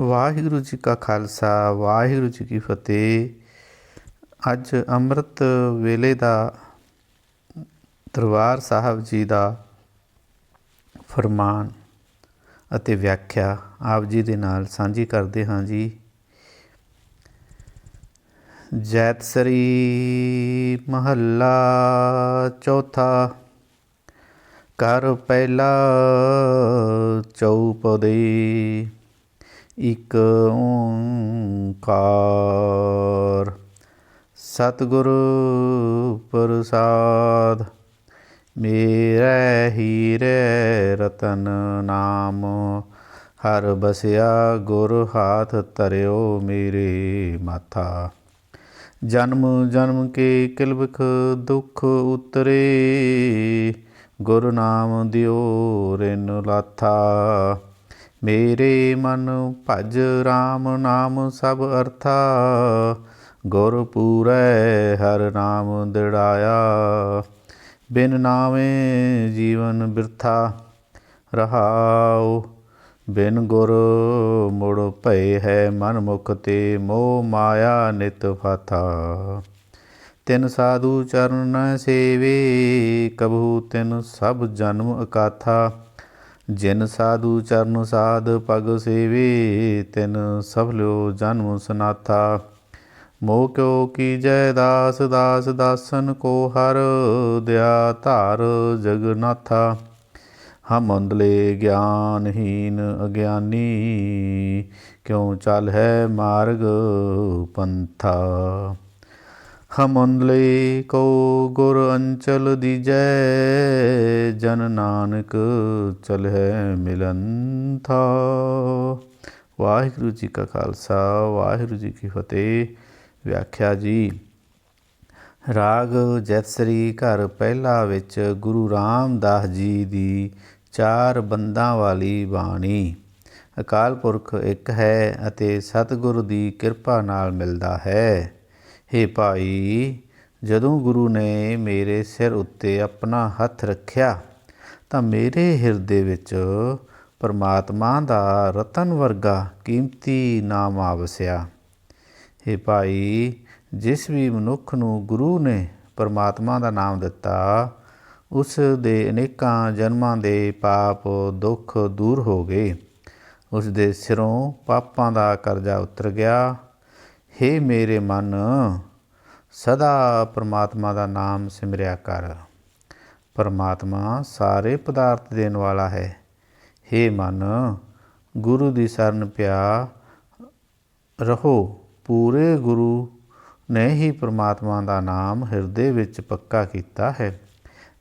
ਵਾਹਿਗੁਰੂ ਜੀ ਕਾ ਖਾਲਸਾ, ਵਾਹਿਗੁਰੂ ਜੀ ਕੀ ਫਤਿਹ। ਅੱਜ ਅੰਮ੍ਰਿਤ ਵੇਲੇ ਦਾ ਦਰਬਾਰ ਸਾਹਿਬ ਜੀ ਦਾ ਫਰਮਾਨ ਅਤੇ ਵਿਆਖਿਆ ਆਪ ਜੀ ਦੇ ਨਾਲ ਸਾਂਝੀ ਕਰਦੇ ਹਾਂ ਜੀ। ਜੈਤ ਸਰੀ ਮਹੱਲਾ ਚੌਥਾ ਕਰ ਪਹਿਲਾ ਚੌਪਦੇ। ਇਕ ਓੰਕਾਰ। ਸਤਿਗੁਰ ਪ੍ਰਸਾਦ, ਮੇਰੇ ਹੀਰੇ ਰਤਨ ਨਾਮ, ਹਰ ਬਸਿਆ ਗੁਰ ਹਾਥ ਤਰਿਓ ਮੇਰੇ ਮਾਥਾ। ਜਨਮ ਜਨਮ ਕੇ ਕਿਲਬਖ ਦੁਖ ਉਤਰੇ, ਗੁਰੂ ਨਾਮ ਦਿਓ ਰਿਨ ਲਾਥਾ। ਮੇਰੇ ਮਨ ਭਜ RAM ਨਾਮ ਸਭ ਅਰਥਾ, ਗੁਰ ਪੂਰੈ ਹਰ ਨਾਮ ਦਿੜਾਇਆ ਬਿਨ ਨਾਮੇ ਜੀਵਨ ਬਿਰਥਾ ਰਹਾਉ, ਬਿਨ ਗੁਰ ਮੁੜ ਭਏ ਹੈ ਮਨ ਮੁਖ ਤੇ ਮੋਹ ਮਾਇਆ ਨਿਤ ਫਾਥਾ। ਤਿਨ ਸਾਧੂ ਚਰਨ ਸੇਵੇ ਕਬੂ ਤਿਨ ਸਭ ਜਨਮ ਅਕਾਥਾ ਜਿਨ ਸਾਧੂ ਚਰਨ ਸਾਧ ਪਗ ਸੇਵੇ, ਤਿਨ ਸਭਲਿਓ ਜਨਮ ਸਨਾਥਾ। ਮੋਹ ਕਿਉ ਕੀਜੈ ਦਾਸ ਦਾਸ ਦਾਸਨ ਕੋ ਹਰ ਦਿਆ ਧਾਰ ਜਗਨਾਥਾ ਹਮ ਗਿਆਨਹੀਨ ਅਗਿਆਨੀ, ਕਿਉ ਚਲ ਹੈ ਮਾਰਗ ਪੰਥਾ। ਹਮ ਲਈ ਕੋ ਗੁਰ ਅੰਚਲ ਦੀਜੈ, ਜਨ ਨਾਨਕ ਚਲ ਹੈ ਮਿਲੰਥਾ ਵਾਹਿਗੁਰੂ ਜੀ ਕਾ ਖਾਲਸਾ, ਵਾਹਿਗੁਰੂ ਜੀ ਕੀ ਫਤਿਹ। ਵਿਆਖਿਆ ਜੀ, ਰਾਗ ਜੈਤਸਰੀ ਘਰ ਪਹਿਲਾ ਵਿੱਚ ਗੁਰੂ ਰਾਮਦਾਸ ਜੀ ਦੀ ਚਾਰ ਬੰਦਾਂ ਵਾਲੀ ਬਾਣੀ। ਅਕਾਲ ਪੁਰਖ ਇੱਕ ਹੈ ਅਤੇ ਸਤਿਗੁਰੂ ਦੀ ਕਿਰਪਾ ਨਾਲ ਮਿਲਦਾ ਹੈ। ਹੇ ਭਾਈ, ਜਦੋਂ ਗੁਰੂ ਨੇ ਮੇਰੇ ਸਿਰ ਉੱਤੇ ਆਪਣਾ ਹੱਥ ਰੱਖਿਆ, ਤਾਂ ਮੇਰੇ ਹਿਰਦੇ ਵਿੱਚ ਪਰਮਾਤਮਾ ਦਾ ਰਤਨ ਵਰਗਾ ਕੀਮਤੀ ਨਾਮ ਆਵਸਿਆ। ਹੇ ਭਾਈ, ਜਿਸ ਵੀ ਮਨੁੱਖ ਨੂੰ ਗੁਰੂ ਨੇ ਪਰਮਾਤਮਾ ਦਾ ਨਾਮ ਦਿੱਤਾ, ਉਸ ਦੇ ਅਨੇਕਾਂ ਜਨਮਾਂ ਦੇ ਪਾਪ ਦੁੱਖ ਦੂਰ ਹੋ ਗਏ। ਉਸ ਦੇ ਸਿਰੋਂ ਪਾਪਾਂ ਦਾ ਕਰਜ਼ਾ ਉਤਰ ਗਿਆ ਹੇ ਮੇਰੇ ਮਨ, ਸਦਾ ਪਰਮਾਤਮਾ ਦਾ ਨਾਮ ਸਿਮਰਿਆ ਕਰ। ਪਰਮਾਤਮਾ ਸਾਰੇ ਪਦਾਰਥ ਦੇਣ ਵਾਲਾ ਹੈ। ਹੇ ਮਨ, ਗੁਰੂ ਦੀ ਸ਼ਰਨ ਪਿਆ ਰਹੋ। ਪੂਰੇ ਗੁਰੂ ਨੇ ਹੀ ਪਰਮਾਤਮਾ ਦਾ ਨਾਮ ਹਿਰਦੇ ਵਿੱਚ ਪੱਕਾ ਕੀਤਾ ਹੈ।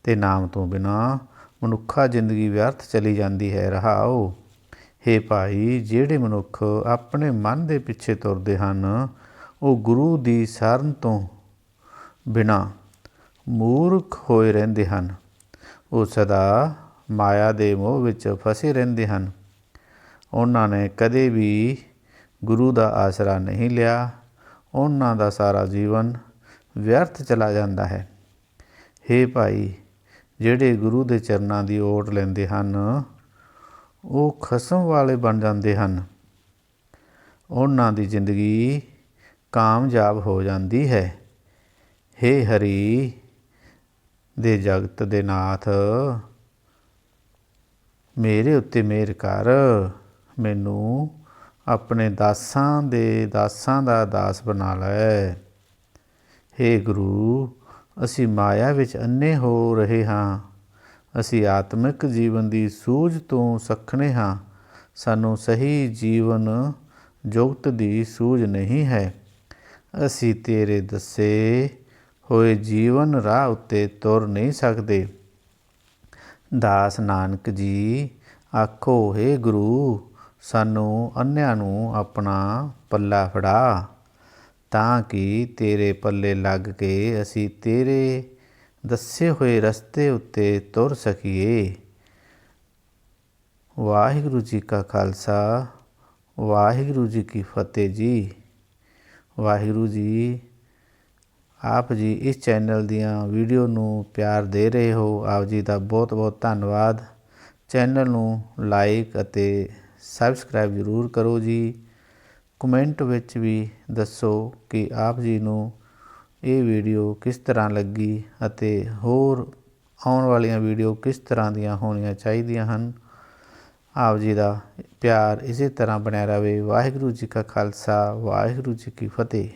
ਤੇ ਨਾਮ ਤੋਂ ਬਿਨਾ ਮਨੁੱਖਾ ਜ਼ਿੰਦਗੀ ਵਿਅਰਥ ਚਲੀ ਜਾਂਦੀ ਹੈ, ਰਹਾਓ। ਹੇ ਭਾਈ, ਜਿਹੜੇ ਮਨੁੱਖ ਆਪਣੇ ਮਨ ਦੇ ਪਿੱਛੇ ਤੁਰਦੇ ਹਨ ਉਹ ਗੁਰੂ ਦੀ ਸ਼ਰਨ ਤੋਂ ਬਿਨਾ ਮੂਰਖ ਹੋਏ ਰਹਿੰਦੇ ਹਨ। ਉਹ ਸਦਾ ਮਾਇਆ ਦੇ ਮੋਹ ਵਿੱਚ ਫਸੇ ਰਹਿੰਦੇ ਹਨ। ਉਹਨਾਂ ਨੇ ਕਦੇ ਵੀ ਗੁਰੂ ਦਾ ਆਸਰਾ ਨਹੀਂ ਲਿਆ। ਉਹਨਾਂ ਦਾ ਸਾਰਾ ਜੀਵਨ ਵਿਅਰਥ ਚਲਾ ਜਾਂਦਾ ਹੈ। हे ਭਾਈ, ਜਿਹੜੇ ਗੁਰੂ ਦੇ ਚਰਨਾਂ ਦੀ ਓਟ ਲੈਂਦੇ ਹਨ, ਉਹ ਖਸਮ ਵਾਲੇ ਬਣ ਜਾਂਦੇ ਹਨ। ਉਹਨਾਂ ਦੀ ਜ਼ਿੰਦਗੀ ਕਾਮਯਾਬ ਹੋ ਜਾਂਦੀ ਹੈ। हे ਹਰੀ, ਦੇ ਜਗਤ ਦੇ ਨਾਥ, ਮੇਰੇ ਉੱਤੇ ਮਿਹਰ ਕਰ। ਮੈਨੂੰ ਆਪਣੇ ਦਾਸਾਂ ਦੇ ਦਾਸਾਂ ਦਾ ਦਾਸ ਬਣਾ ਲੈ। हे ਗੁਰੂ, ਅਸੀਂ ਮਾਇਆ ਵਿੱਚ ਅੰਨੇ ਹੋ ਰਹੇ ਹਾਂ। ਅਸੀਂ ਆਤਮਿਕ ਜੀਵਨ ਦੀ ਸੂਝ ਤੋਂ ਸਖਣੇ ਹਾਂ। ਸਾਨੂੰ ਸਹੀ ਜੀਵਨ ਜੁਗਤ ਦੀ ਸੂਝ ਨਹੀਂ ਹੈ। ਅਸੀਂ ਤੇਰੇ ਦੱਸੇ ਹੋਏ ਜੀਵਨ ਰਾਹ ਉੱਤੇ ਤੁਰ ਨਹੀਂ ਸਕਦੇ। ਦਾਸ ਨਾਨਕ ਜੀ, ਆਖੋ हे ਗੁਰੂ, ਸਾਨੂੰ ਅੰਨਿਆਂ ਨੂੰ ਆਪਣਾ ਪੱਲਾ ਫੜਾ, ਤਾਂ ਕਿ ਤੇਰੇ ਪੱਲੇ ਲੱਗ ਕੇ ਅਸੀਂ ਤੇਰੇ ਦੱਸੇ ਹੋਏ ਰਸਤੇ ਉੱਤੇ ਤੁਰ ਸਕੀਏ। ਵਾਹਿਗੁਰੂ ਜੀ ਕਾ ਖਾਲਸਾ, ਵਾਹਿਗੁਰੂ ਜੀ ਕੀ ਫਤਿਹ ਜੀ। ਵਾਹਿਗੁਰੂ ਜੀ, ਆਪ ਜੀ ਇਸ ਚੈਨਲ ਦੀਆਂ ਵੀਡੀਓ ਨੂੰ ਪਿਆਰ ਦੇ ਰਹੇ ਹੋ, ਆਪ ਜੀ ਦਾ ਬਹੁਤ ਬਹੁਤ ਧੰਨਵਾਦ। ਚੈਨਲ ਨੂੰ ਲਾਈਕ ਅਤੇ ਸਬਸਕ੍ਰਾਈਬ ਜ਼ਰੂਰ ਕਰੋ ਜੀ। ਕਮੈਂਟ ਵਿੱਚ ਵੀ ਦੱਸੋ ਕਿ ਆਪ ਜੀ ਨੂੰ ਇਹ ਵੀਡੀਓ ਕਿਸ ਤਰ੍ਹਾਂ ਲੱਗੀ ਅਤੇ ਹੋਰ ਆਉਣ ਵਾਲੀਆਂ ਵੀਡੀਓ ਕਿਸ ਤਰ੍ਹਾਂ ਦੀਆਂ ਹੋਣੀਆਂ ਚਾਹੀਦੀਆਂ ਹਨ। ਆਪ ਜੀ ਦਾ ਪਿਆਰ ਇਸੇ ਤਰ੍ਹਾਂ ਬਣਿਆ ਰਵੇ। ਵਾਹਿਗੁਰੂ ਜੀ ਕਾ ਖਾਲਸਾ, ਵਾਹਿਗੁਰੂ ਜੀ ਕੀ ਫਤਿਹ।